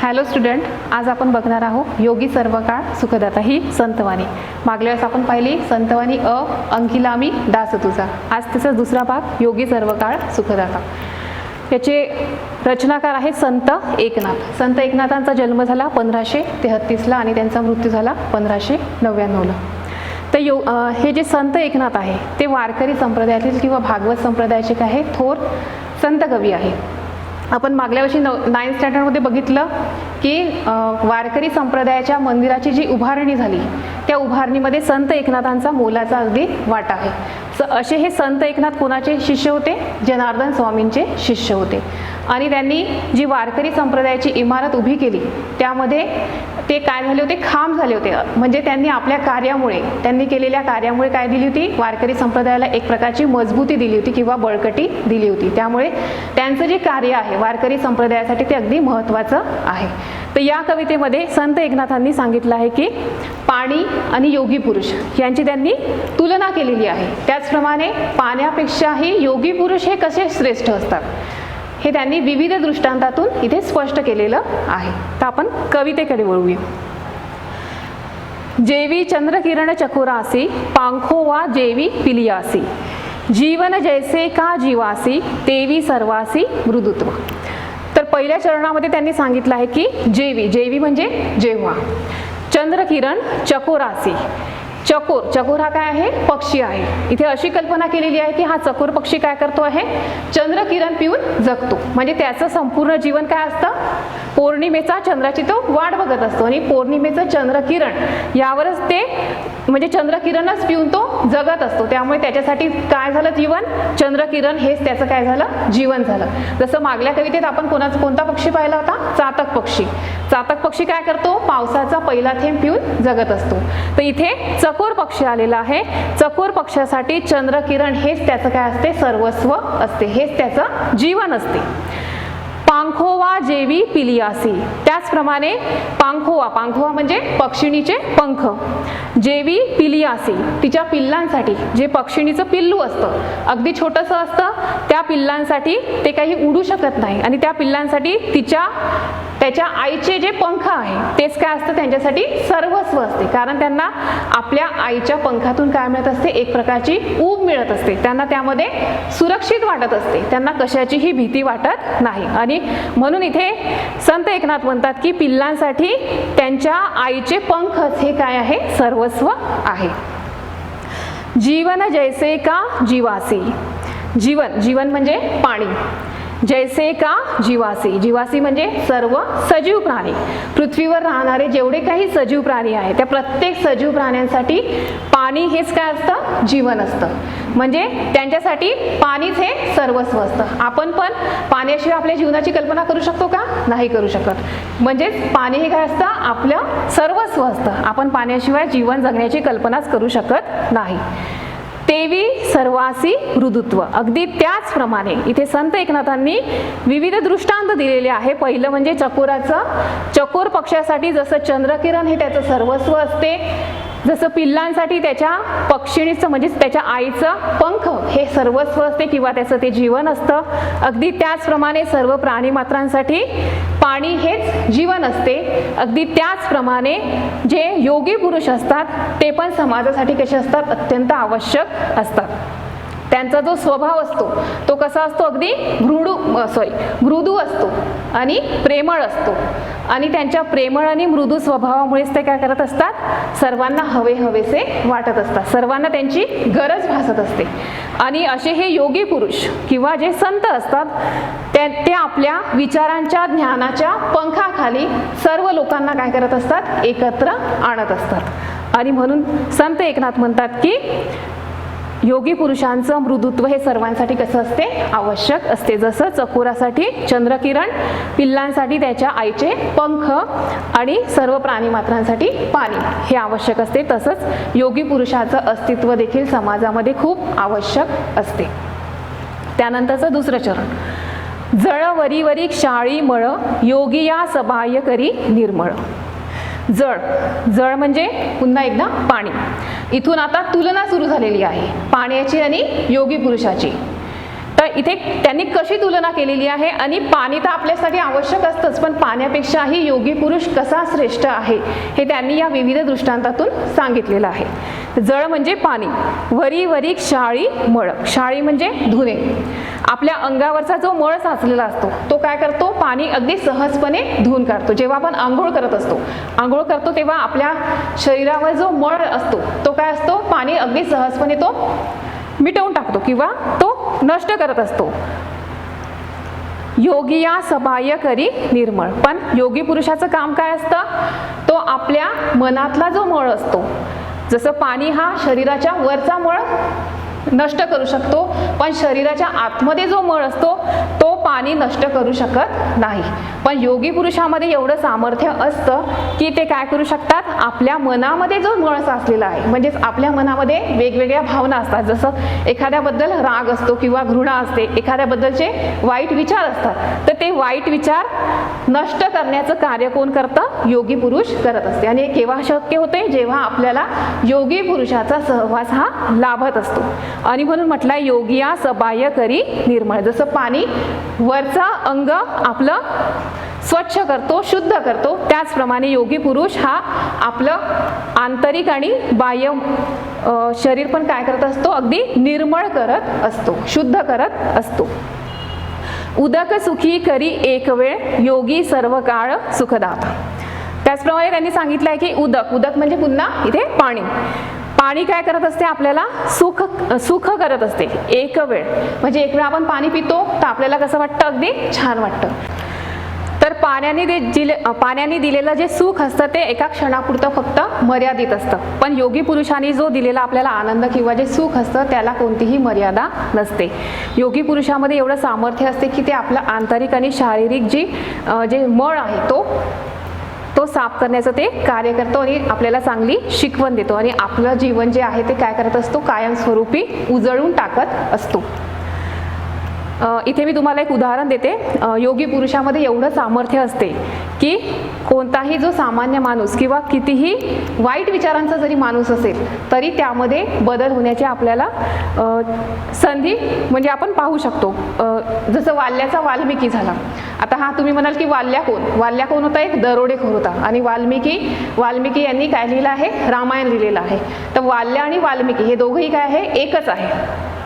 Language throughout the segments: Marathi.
हॅलो स्टुडंट आज आपण बघणार आहोत योगी सर्वकाळ सुखदाता ही संतवाणी. मागल्या वेळेस आपण पाहिली संतवाणी अ अंकिलामी दास तुझा आज त्याचा दुसरा भाग योगी सर्वकाळ सुखदाता. याचे रचनाकार आहेत संत एकनाथ. संत एकनाथांचा जन्म झाला पंधराशे तेहत्तीसला आणि त्यांचा मृत्यू झाला पंधराशे नव्याण्णवला. तर यो हे जे संत एकनाथ आहे ते वारकरी संप्रदायातील किंवा भागवत संप्रदायाचे काय आहे? थोर संत कवी आहे आपण मागल्या वर्षी नव नाईन्थ स्टँडर्डमध्ये बघितलं की वारकरी संप्रदायाच्या मंदिराची जी उभारणी झाली त्या उभारणीमध्ये संत एकनाथांचा मोलाचा अगदी वाटा आहे. स असे हे संत एकनाथ कोणाचे शिष्य होते? जनार्दन स्वामींचे शिष्य होते. आणि त्यांनी जी वारकरी संप्रदायाची इमारत उभी केली त्यामध्ये ते काय झाले होते? खांब झाले होते. म्हणजे त्यांनी आपल्या कार्यामुळे त्यांनी केलेल्या कार्यामुळे काय दिली होती? वारकरी संप्रदायाला एक प्रकारची मजबूती दिली होती किंवा बळकटी दिली होती. त्यामुळे त्यांचं जे कार्य आहे वारकरी संप्रदायासाठी ते अगदी महत्त्वाचं आहे. तर या कवितेमध्ये संत एकनाथांनी सांगितलं आहे की पाणी आणि योगी पुरुष यांची त्यांनी तुलना केलेली आहे. त्याचप्रमाणे पाण्यापेक्षाही योगी पुरुष हे कसे श्रेष्ठ असतात? हे त्यांनी विविध दृष्टांतातून इथे स्पष्ट केलेलं आहे. तर आपण कवितेकडे वळूया. जेवी चंद्रकिरण चकुरासी पांखो वा जेवी पिलियासी. जीवन जैसे का जीवासी तेवी सर्वासी मृदुत्व. तर पहिल्या चरणामध्ये त्यांनी सांगितलं आहे की जेवी जेवी म्हणजे जेव्हा. चंद्रकिरण चकोरासी. चकोर. चकोर हा काय आहे? पक्षी आहे. इथे अशी कल्पना केलेली आहे की हा चकोर पक्षी काय करतो आहे? चंद्रकिरण पिऊन जगतो. म्हणजे त्याचं संपूर्ण जीवन काय असतं? पौर्णिमेचा चंद्राची तो वाट बघत असतो आणि पौर्णिमेचं चंद्रकिरण यावरच ते म्हणजे चंद्रकिरणच पिऊन तो जगत असतो. त्यामुळे त्याच्यासाठी काय झालं जीवन? चंद्रकिरण हेच त्याचं काय झालं? जीवन झालं. जसं मागल्या कवितेत आपण कोणाचा कोणता पक्षी पाहिला होता? चातक पक्षी. चातक पक्षी काय करतो? पावसाचा पहिला थेंब पिऊन जगत असतो. तर इथे चकोर पक्षी आलेला आहे. चकोर पक्षासाठी चंद्रकिरण हेच त्याचं काय असते? सर्वस्व असते. हेच त्याचं जीवन असते. पांखोवा जेवी पिलियासी. त्याचप्रमाणे पांखोवा पांखोवा म्हणजे पक्षिणीचे पंख. जेवी पिलियासी तिच्या पिल्लांसाठी जे पक्षिणीचं पिल्लू असतं अगदी छोटंसं असतं त्या पिल्लांसाठी ते काही उडू शकत नाही. आणि त्या पिल्लांसाठी तिच्या त्याच्या आईचे जे पंख आहे तेच काय असतं? त्यांच्यासाठी सर्वस्व असते. कारण त्यांना आपल्या आईच्या पंखातून काय मिळत असते? एक प्रकारची ऊब मिळत असते. त्यांना त्यामध्ये सुरक्षित वाटत असते. त्यांना कशाचीही भीती वाटत नाही. आणि म्हणून इथे संत एकनाथ म्हणतात की पिल्लांसाठी त्यांच्या आईचे पंखच हे काय आहे? सर्वस्व आहे. जीवन जैसे का जीवासी. जीवन जीवन म्हणजे पाणी. जैसे का जीवासी. जीवासी म्हणजे सर्व सजीव प्राणी. पृथ्वीवर राहणारे जेवढे काही सजीव प्राणी आहेत त्या प्रत्येक सजीव प्राण्यांसाठी पाणी हेच काय असतं? जीवन असतं. म्हणजे त्यांच्यासाठी पाणीच हे सर्वस्व असतं. आपण पण पाण्याशिवाय आपल्या जीवनाची कल्पना करू शकतो का? नाही करू शकत. म्हणजेच पाणी हे काय असतं? आपलं सर्वस्व असतं. आपण पाण्याशिवाय जीवन जगण्याची कल्पनाच करू शकत नाही. तेवी सर्वासी मृदुत्व. अगदी त्याचप्रमाणे इथे संत एकनाथांनी विविध दृष्टांत दिलेले आहे. पहिलं म्हणजे चकोराचं. चकोर पक्षासाठी जसं चंद्रकिरण हे त्याचं सर्वस्व असते जसं पिल्लांसाठी त्याच्या पक्षिणीचं म्हणजेच त्याच्या आईचं पंख हे सर्वस्व असते किंवा त्याचं ते जीवन असतं. अगदी त्याचप्रमाणे सर्व प्राणीमात्रांसाठी पाणी हेच जीवन असते. अगदी त्याचप्रमाणे जे योगी पुरुष असतात ते पण समाजासाठी कसे असतात? अत्यंत आवश्यक असतात. त्यांचा जो स्वभाव असतो तो कसा असतो? अगदी मृडू सॉरी मृदू असतो आणि प्रेमळ असतो. आणि त्यांच्या प्रेमळ आणि मृदू स्वभावामुळेच ते काय करत असतात? सर्वांना हवे हवेसे वाटत असतात. सर्वांना त्यांची गरज भासत असते. आणि असे हे योगी पुरुष किंवा जे संत असतात त्या ते आपल्या विचारांच्या ज्ञानाच्या पंखाखाली सर्व लोकांना काय करत असतात? एकत्र आणत असतात. आणि म्हणून संत एकनाथ म्हणतात की योगी पुरुषांचं मृदुत्व हे सर्वांसाठी कसं असते? आवश्यक असते. जसं चकोरासाठी चंद्रकिरण पिल्लांसाठी त्याच्या आईचे पंख आणि सर्व प्राणीमात्रांसाठी पाणी हे आवश्यक असते. तसंच योगी पुरुषाचं अस्तित्व देखील समाजामध्ये खूप आवश्यक असते. त्यानंतरचं दुसरं चरण. जळ वरी वरी क्षाळी मळ योगी या सबाह्य करी निर्मळ. जळ. जळ म्हणजे पुन्हा एकदा पाणी. इथून आता तुलना सुरू झालेली आहे पाण्याची आणि योगी पुरुषाची. तर इथे त्यांनी कशी तुलना केलेली आहे? आणि पाणी तर आपल्यासाठी आवश्यक असतंच पण पाण्यापेक्षाही योगी पुरुष कसा श्रेष्ठ आहे हे त्यांनी या विविध दृष्टांतातून सांगितलेलं आहे. जळ म्हणजे पाणी वरी वरी क्षाळी मळ. क्षाळी म्हणजे धुणे. आपल्या अंगावरचा जो मळ साचलेला असतो तो काय करतो? पाणी अगदी सहजपणे धुवून काढतो. जेव्हा आपण आंघोळ करत असतो आंघोळ करतो तेव्हा आपल्या शरीरावर जो मळ असतो तो काय असतो? पाणी अगदी सहजपणे तो मिटवून टाकतो किंवा तो नष्ट करत असतो. योगिया सबाह्य करी निर्मळ. पण योगी पुरुषाचं काम काय असतं? तो आपल्या मनातला जो मळ असतो जसं पाणी हा शरीराच्या वरचा मळ नष्ट करू शकतो. पण शरीराच्या आतमध्ये जो मळ असतो तो पाणी नष्ट करू शकत नाही. पण योगी पुरुषामध्ये एवढं सामर्थ्य असतं की ते काय करू शकतात? आपल्या मनामध्ये जो मळस असलेला आहे म्हणजेच आपल्या मनामध्ये वेगवेगळ्या भावना असतात. जसं एखाद्याबद्दल राग असतो किंवा घृणा असते एखाद्याबद्दलचे वाईट विचार असतात तर ते वाईट विचार नष्ट करण्याचं कार्य कोण करतं? योगी पुरुष करत असते. आणि हे केव्हा शक्य होते? जेव्हा आपल्याला योगी पुरुषाचा सहवास हा लाभत असतो. आणि म्हणून म्हटलंय योगिया सबाह्य करी निर्मळ. जसं पाणी वरचा अंग आपलं स्वच्छ करतो शुद्ध करतो. त्याचप्रमाणे योगी पुरुष हा आपलं आंतरिक आणि बाह्य शरीर पण काय करत असतो? अगदी निर्मळ करत असतो शुद्ध करत असतो. उदक सुखी करी एक वेळ योगी सर्व काळ सुखदाता. त्याचप्रमाणे त्यांनी सांगितलं आहे की उदक उदक म्हणजे पुन्हा इथे पाणी. पाणी काय करत असते आपल्याला? सुख सुख करत असते. एक वेळ. म्हणजे एक वेळ आपण पाणी पितो तर आपल्याला कसं वाटतं? अगदी छान वाटतं. तर पाण्याने दे दिले पाण्याने दिलेलं जे सुख असतं ते एका क्षणापुरतं फक्त मर्यादित असतं. पण योगी पुरुषांनी जो दिलेला आपल्याला आनंद किंवा जे सुख असतं त्याला कोणतीही मर्यादा नसते. योगी पुरुषामध्ये एवढं सामर्थ्य असते की ते आपलं आंतरिक आणि शारीरिक जी जे मळ आहे तो साफ करण्याचं ते कार्य करतो आणि आपल्याला चांगली शिकवण देतो. आणि आपलं जीवन जे आहे ते काय करत असतो? कायमस्वरूपी उजळून टाकत असतो. इथे मी तुम्हाला एक उदाहरण देते. योगी पुरुषामध्ये एवढं सामर्थ्य असते की कोणताही जो सामान्य माणूस किंवा कितीही वाईट विचारांचा जरी माणूस असेल तरी त्यामध्ये बदल होण्याची आपल्याला संधी म्हणजे आपण पाहू शकतो. जसं वाल्याचा वाल्मिकी झाला. आता हा तुम्ही म्हणाल की वाल्या कोण? वाल्या कोण होता? एक दरोडेखोर होता. आणि वाल्मिकी वाल्मिकी यांनी काय लिहिलं आहे? रामायण लिहिलेलं आहे. तर वाल्या आणि वाल्मिकी हे दोघंही काय आहे? एकच आहे.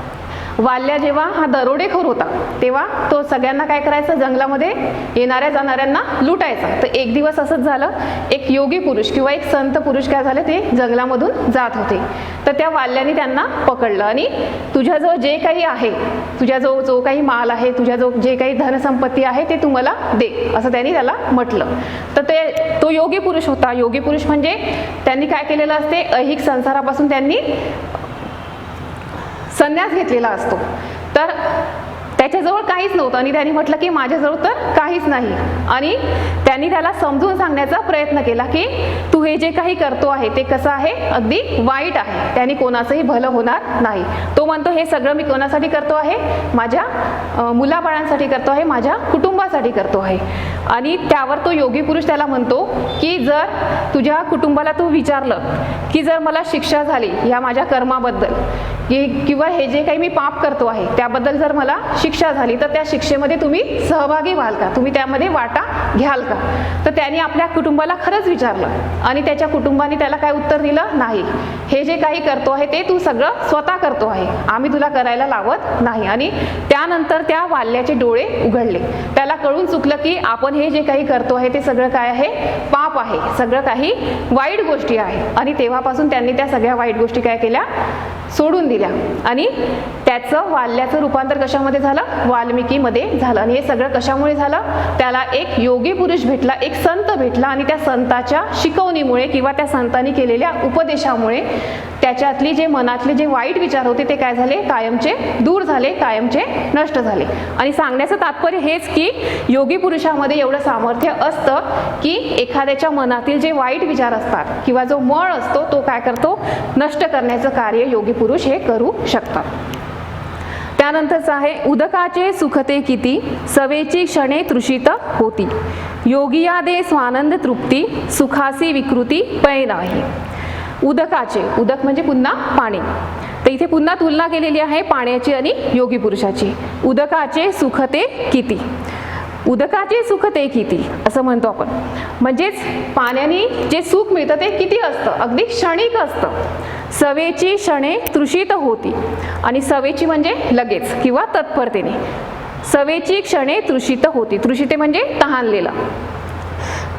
वाल्या जेव्हा हा दरोडेखोर होता तेव्हा तो सगळ्यांना काय करायचा? जंगलामध्ये येणाऱ्या जाणाऱ्यांना लुटायचा. तर एक दिवस असंच झालं एक योगी पुरुष किंवा एक संत पुरुष काय झाले ते जंगलामधून जात होते. तर त्या वाल्याने त्यांना पकडलं आणि तुझ्याजवळ जे काही आहे तुझ्याजवळ जो काही माल आहे तुझ्याजवळ जे काही धनसंपत्ती आहे ते तू मला दे असं त्यांनी त्याला म्हटलं. तर ते तो योगी पुरुष होता. योगी पुरुष म्हणजे त्यांनी काय केलेलं असते ऐहिक संसारापासून त्यांनी संन्यास घेतलेला असतो. तर त्याच्याजवळ काहीच नव्हतं आणि त्यांनी म्हटलं की माझ्याजवळ तर काहीच नाही. आणि त्यांनी त्याला समजून सांगण्याचा प्रयत्न केला की तू हे जे काही करतो आहे ते कसं आहे? अगदी वाईट आहे. त्याने कोणाचंही भलं होणार नाही. तो म्हणतो हे सगळं मी कोणासाठी करतो आहे? माझ्या मुलाबाळांसाठी करतो आहे माझ्या कुटुंबासाठी करतो आहे. आणि त्यावर तो योगी पुरुष त्याला म्हणतो की जर तुझ्या कुटुंबाला तू विचारलं की जर मला शिक्षा झाली ह्या माझ्या कर्माबद्दल किंवा हे जे काही मी पाप करतो आहे त्याबद्दल जर मला शिक्षा झाली तर त्या शिक्षेमध्ये तुम्ही सहभागी व्हाल का? तुम्ही त्यामध्ये वाटा घ्याल का? तर त्याने आपल्या कुटुंबाला खरंच विचारलं आणि त्याच्या कुटुंबाने त्याला काय उत्तर दिलं? नाही. हे जे काही करतो आहे ते तू सगळं स्वतः करतो आहे. आम्ही तुला करायला लावत नाही. आणि त्यानंतर त्या वाल्याचे डोळे उघडले. त्याला कळून चुकलं की आपण हे जे काही करतो आहे ते सगळं काय आहे? पाप आहे. सगळं काही वाईट गोष्टी आहे. आणि तेव्हापासून त्यांनी त्या सगळ्या वाईट गोष्टी काय केल्या? सोडून दिल्या. आणि त्याचं वाल्याचं रूपांतर कशामध्ये झालं? वाल्मिकीमध्ये झालं. आणि हे सगळं कशामुळे झालं? त्याला एक योगी पुरुष भेटला एक संत भेटला. आणि त्या संताच्या शिकवणीमुळे किंवा त्या संतांनी केलेल्या उपदेशामुळे त्याच्यातली जे मनातले जे वाईट विचार होते ते काय झाले? कायमचे दूर झाले कायमचे नष्ट झाले. आणि सांगण्याचं तात्पर्य हेच की योगी पुरुषामध्ये एवढं सामर्थ्य असतं की एखाद्याच्या मनातील जे वाईट विचार असतात किंवा जो मळ असतो तो काय करतो? नष्ट करण्याचं कार्य योगी पुरुष हे करू शकतात. त्यानंतरचं आहे उदकाचे सुखते किती सवेची क्षणे तृषित होती. योगिया दे स्वानंद तृप्ती सुखासी विकृती पै नाही. उदकाचे उदक म्हणजे पुन्हा पाणी. तर इथे पुन्हा तुलना केलेली आहे पाण्याची आणि योगी पुरुषाची. उदकाचे सुख ते किती? उदकाचे सुख ते किती? असं म्हणतो आपण. म्हणजेच पाण्याने जे सुख मिळतं ते किती असतं? अगदी क्षणिक असतं. सवेची क्षणे तृषित होती. आणि सवेची म्हणजे लगेच किंवा तत्परतेने. सवेची क्षणे तृषित होती. तृषिते म्हणजे तहानलेलं.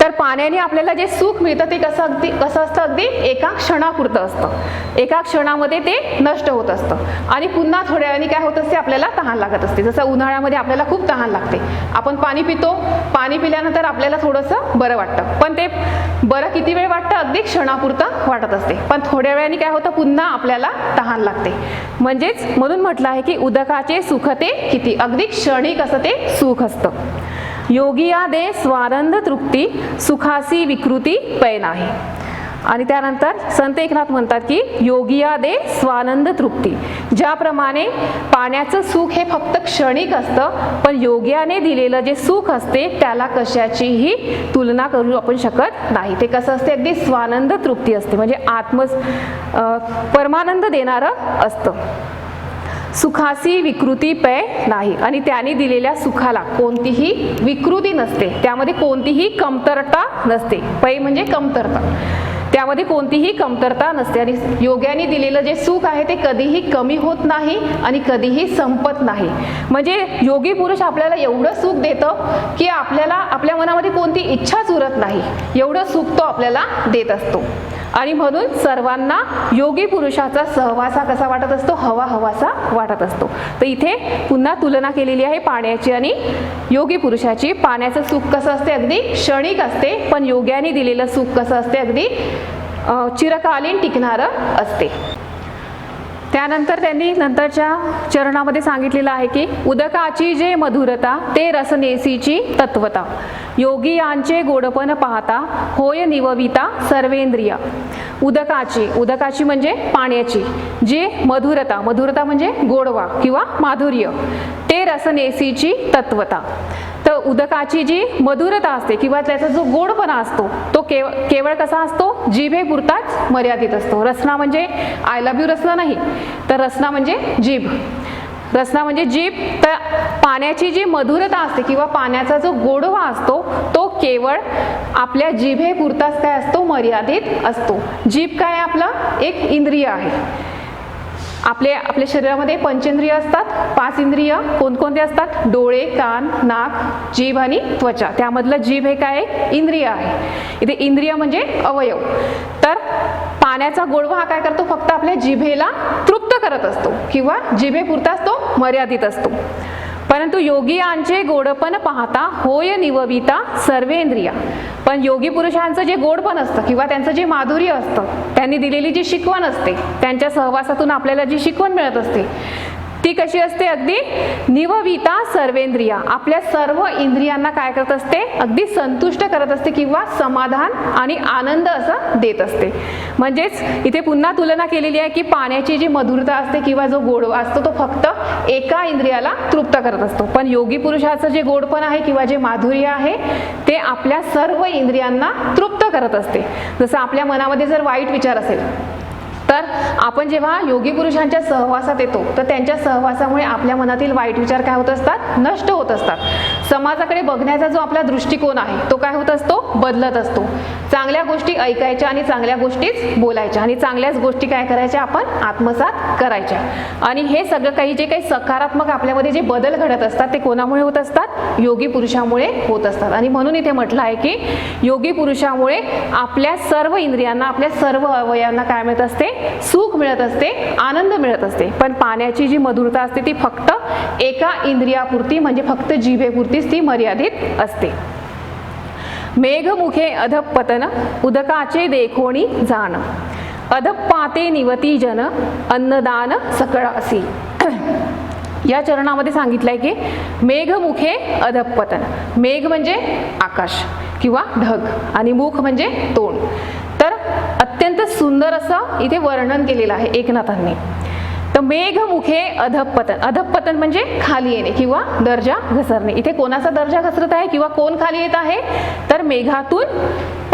तर पाण्याने आपल्याला जे सुख मिळतं ते कसं अगदी कसं असतं अगदी? एका क्षणापुरतं असतं. एका क्षणामध्ये ते नष्ट होत असतं. आणि पुन्हा थोड्या वेळाने काय होत असते? आपल्याला तहान लागत असते. जसं उन्हाळ्यामध्ये आपल्याला खूप तहान लागते. आपण पाणी पितो. पाणी पिल्यानंतर आपल्याला थोडंसं बरं वाटतं. पण ते बरं किती वेळ वाटतं? अगदी क्षणापुरतं वाटत असते. पण थोड्या वेळाने काय होतं? पुन्हा आपल्याला तहान लागते. म्हणजेच म्हणून म्हटलं आहे की उदकाचे सुख ते किती? अगदी क्षणिक असं ते सुख असतं. योगिया दे स्वानंद तृप्ती सुखासी विकृती पै नाही आणि त्यानंतर संत एकनाथ म्हणतात की योगिया दे स्वानंद तृप्ती. ज्याप्रमाणे पाण्याचं सुख हे फक्त क्षणिक असतं पण योग्याने दिलेलं जे सुख असते त्याला कशाचीही तुलना करू आपण शकत नाही. ते कसं असते? अगदी स्वानंद तृप्ती असते. म्हणजे आत्म परमानंद देणारं असतं. सुखासी विकृती पै नाही. आणि त्याने दिलेल्या सुखाला कोणतीही विकृती नसते. त्यामध्ये कोणतीही कमतरता नसते. पै म्हणजे कमतरता. त्यामध्ये कोणतीही कमतरता नसते. आणि योग्याने दिलेलं जे सुख आहे ते कधीही कमी होत नाही आणि कधीही संपत नाही. म्हणजे योगी पुरुष आपल्याला एवढं सुख देतं की आपल्याला आपल्या मनामध्ये कोणती इच्छाच उरत नाही. एवढं सुख तो आपल्याला देत असतो. आणि म्हणून सर्वांना योगी पुरुषाचा सहवासा कसा वाटत असतो? हवा हवासा वाटत असतो. तर इथे पुन्हा तुलना केलेली आहे पाण्याची आणि योगी पुरुषाची. पाण्याचं सुख कसं असते? अगदी क्षणिक असते पण योग्याने दिलेलं सुख कसं असते? अगदी चिरकालीन टिकणारं असते. त्यानंतर त्यांनी नंतरच्या चरणामध्ये सांगितलेलं आहे की उदकाची जे मधुरता ते रसनेसीची तत्वता. योगी यांचे गोडपण पाहता होय निवविता सर्वेंद्रिय. उदकाची उदकाची म्हणजे पाण्याची. जे मधुरता मधुरता म्हणजे गोडवा किंवा माधुर्य. ते रसनेसीची तत्वता. उदकाची जी मधुरता असते किंवा त्याचा जो गोडपणा असतो तो केव केवळ कसा असतो? जिभेपुरताच मर्यादित असतो. रसना म्हणजे आय लव्ह यू रसना नाही तर रसना म्हणजे जीभ. रसना म्हणजे जीभ तर पाण्याची जी मधुरता असते किंवा पाण्याचा जो गोडवा असतो तो केवळ आपल्या जिभेपुरताच काय असतो? मर्यादित असतो. जीभ काय आपला आपलं? एक इंद्रिय आहे. आपले आपल्या शरीरामध्ये पंचेंद्रिय असतात पाच इंद्रिय कोणकोणते असतात? डोळे कान नाक जीभ आणि त्वचा. त्यामधलं जीभ हे काय इंद्रिय आहे. इथे इंद्रिय म्हणजे अवयव. तर पाण्याचा गोडवा हा काय करतो? फक्त आपल्या जिभेला तृप्त करत असतो. किंवा जिभेपुरताच तो मर्यादित असतो. परंतु योगी यांचे गोडपण पाहता होय निवविता सर्वेंद्रिया. पण योगी पुरुषांचं जे गोडपण असतं किंवा त्यांचं जे माधुर्य असतं त्यांनी दिलेली जी शिकवण असते त्यांच्या सहवासातून आपल्याला जी शिकवण मिळत असते ती कशी असते? अगदी निवविता सर्वेंद्रिया. आपल्या सर्व इंद्रियांना काय करत असते? अगदी संतुष्ट करत असते किंवा समाधान आणि आनंद असं देत असते. म्हणजेच इथे पुन्हा तुलना केलेली आहे की पाण्याची जी मधुरता असते किंवा जो गोडवा असतो तो फक्त एका इंद्रियाला तृप्त करत असतो. पण योगी पुरुषाचं जे गोडपण आहे किंवा जे माधुर्य आहे ते आपल्या सर्व इंद्रियांना तृप्त करत असते. जसं आपल्या मनामध्ये जर वाईट विचार असेल तर आपण जेव्हा योगी पुरुषांच्या सहवासात येतो तर त्यांच्या सहवासामुळे आपल्या मनातील वाईट विचार काय होत असतात? नष्ट होत असतात. समाजाकडे बघण्याचा जो आपला दृष्टिकोन आहे तो काय होत असतो? बदलत असतो. चांगल्या गोष्टी ऐकायच्या आणि चांगल्या गोष्टीच बोलायच्या आणि चांगल्याच गोष्टी काय करायच्या? आपण आत्मसात करायच्या. आणि हे सगळं काही जे काही सकारात्मक आपल्यामध्ये जे बदल घडत असतात ते कोणामुळे होत असतात? योगी पुरुषामुळे होत असतात. आणि म्हणून इथे म्हटलं आहे की योगी पुरुषामुळे आपल्या सर्व इंद्रियांना आपल्या सर्व अवयवांना काय मिळत असते? सुख मिळत असते आनंद मिळत असते. पण पाण्याची जी मधुरता असते ती फक्त एका इंद्रियापुरती म्हणजे फक्त जिभेपुरतीच ती मर्यादित असते. मेघमुखे अधपतन उदकाचे देखोणी जाण. अधपाते निवती जन अन्नदान सकळासी या चरणामध्ये सांगितलंय की मेघमुखे अधपतन. मेघ म्हणजे आकाश किंवा ढग आणि मुख म्हणजे तोंड. अत्यंत सुंदर असं इथे वर्णन केलेलं आहे एकनाथांनी. तर मेघमुखे अधपतन अधपतन म्हणजे खाली येणे किंवा दर्जा घसरणे. इथे कोणाचा दर्जा घसरत आहे किंवा कोण खाली येत आहे? तर मेघातून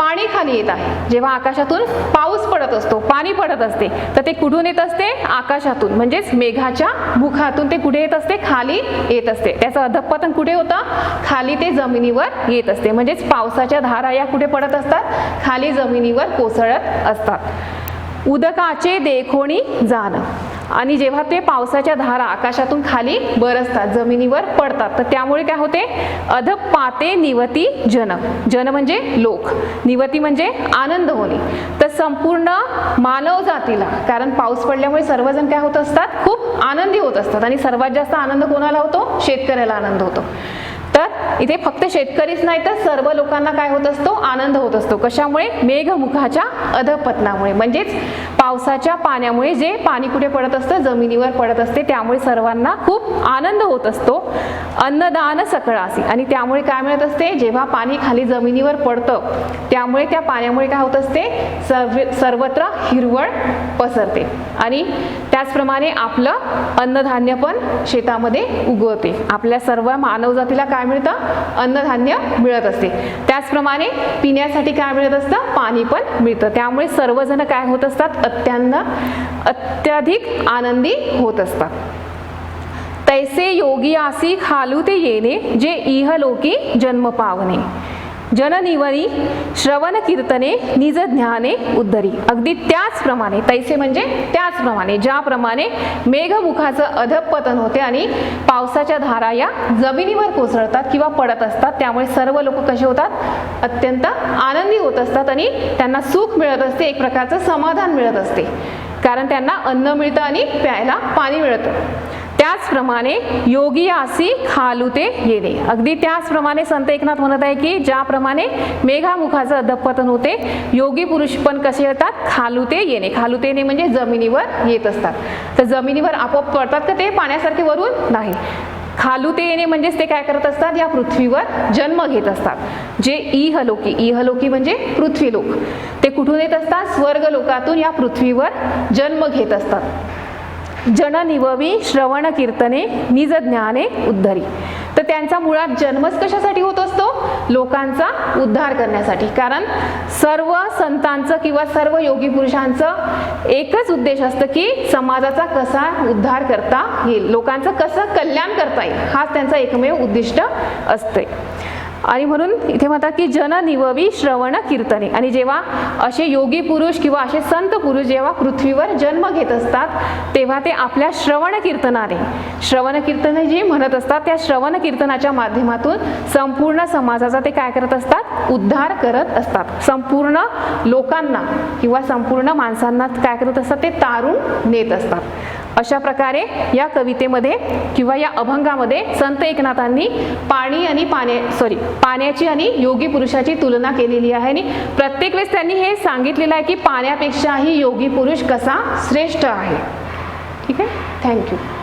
पाणी खाली येत आहे. जेव्हा आकाशातून पाऊस पडत असतो पाणी पडत असते तर ते कुठून येत असते? आकाशातून. म्हणजेच मेघाच्या मुखातून ते कुठे येत असते? खाली येत असते. त्याचं अधपतन कुठे होतं? खाली ते जमिनीवर येत असते. म्हणजेच पावसाच्या धारा या कुठे पडत असतात? खाली जमिनीवर कोसळत असतात. उदकाचे देखोणी जाणं. आणि जेव्हा ते पावसाच्या धारा आकाशातून खाली बरसतात जमिनीवर पडतात तर त्यामुळे काय होते? अध पाते निवती जन. जन म्हणजे लोक. निवती म्हणजे आनंद होणे. तर संपूर्ण मानव जातीला कारण पाऊस पडल्यामुळे सर्वजण काय होत असतात? खूप आनंदी होत असतात. आणि सर्वात जास्त आनंद कोणाला होतो? शेतकऱ्याला आनंद होतो. तर इथे फक्त शेतकरीच नाही तर सर्व लोकांना काय होत असतो? आनंद होत असतो. कशामुळे? मेघमुखाच्या अधपतनामुळे. म्हणजेच पावसाच्या पाण्यामुळे जे पाणी कुठे पडत असतं जमिनीवर पडत असते त्यामुळे सर्वांना खूप आनंद होत असतो. अन्नदान सकळासी. आणि त्यामुळे काय मिळत असते? जेव्हा पाणी खाली जमिनीवर पडतं त्यामुळे त्या पाण्यामुळे काय होत असते? सर्व सर्वत्र हिरवळ पसरते. आणि त्याचप्रमाणे आपलं अन्नधान्य पण शेतामध्ये उगवते. आपल्या सर्व मानवजातीला काय मिळतं? अन्नधान्य मिळत असते. त्याचप्रमाणे पिण्यासाठी काय मिळत असतं? पाणी पण मिळतं. त्यामुळे सर्वजण काय होत असतात? अत्यंत अत्याधिक आनंदी होत असतात. तैसे योगी आसी खालू ते येणे जे इहलोकी जन्म पावणे. जननिवरी श्रवण कीर्तने निज ज्ञाने उद्धरी. अगदी त्याचप्रमाणे तैसे म्हणजे त्याचप्रमाणे ज्याप्रमाणे मेघमुखाचं अधपतन होते आणि पावसाच्या धारा या जमिनीवर कोसळतात किंवा पडत असतात. त्यामुळे सर्व लोक कसे होतात? अत्यंत आनंदी होत असतात आणि त्यांना सुख मिळत असते एक प्रकारचं समाधान मिळत असते. कारण त्यांना अन्न मिळतं आणि प्यायला पाणी मिळतं. त्याचप्रमाणे योगी आसी खालुते येणे. अगदी त्याचप्रमाणे संत एकनाथ म्हणत आहे की ज्याप्रमाणे मेघामुखाचं अधपतन होते योगी पुरुष पण कसे येतात? खालुते येणे. खालुते येणे म्हणजे जमिनीवर येत असतात. तर जमिनीवर आपोआप पडतात का ते? पाण्यासारखे वरून नाही. खालुते येणे म्हणजेच ते काय करत असतात? या पृथ्वीवर जन्म घेत असतात. जे इहलोकी इहलोकी म्हणजे पृथ्वी लोक ते कुठून येत असतात? स्वर्ग लोकातून या पृथ्वीवर जन्म घेत असतात. जननिववी श्रवण कीर्तने निज ज्ञाने उद्धरी. तर त्यांचा मुळात जन्मच कशासाठी होत असतो? लोकांचा उद्धार करण्यासाठी. कारण सर्व संतांचं किंवा सर्व योगी पुरुषांचं एकच उद्देश असतं की समाजाचा कसा उद्धार करता येईल. लोकांचं कसं कल्याण करता येईल हाच त्यांचा एकमेव उद्दिष्ट असते आणि म्हणून इथे म्हणतात की जन निववी श्रवण कीर्तने. आणि जेव्हा असे योगी पुरुष किंवा असे संत पुरुष जेव्हा पृथ्वीवर जन्म घेत असतात तेव्हा ते आपल्या श्रवण कीर्तनाने श्रवण कीर्तने जी म्हणत असतात त्या श्रवण कीर्तनाच्या माध्यमातून संपूर्ण समाजाचा ते काय करत असतात? उद्धार करत असतात. संपूर्ण लोकांना किंवा संपूर्ण माणसांना काय करत असतात? ते तारून नेत असतात. अशा प्रकारे या कवितेमध्ये किंवा या अभंगामध्ये संत एकनाथांनी पाणी आणि पाण्या सॉरी पाण्याची आणि योगी पुरुषाची तुलना केलेली आहे. आणि प्रत्येक वेळेस त्यांनी हे सांगितलेलं आहे की पाण्यापेक्षाही योगी पुरुष कसा श्रेष्ठ आहे. ठीक आहे? थँक्यू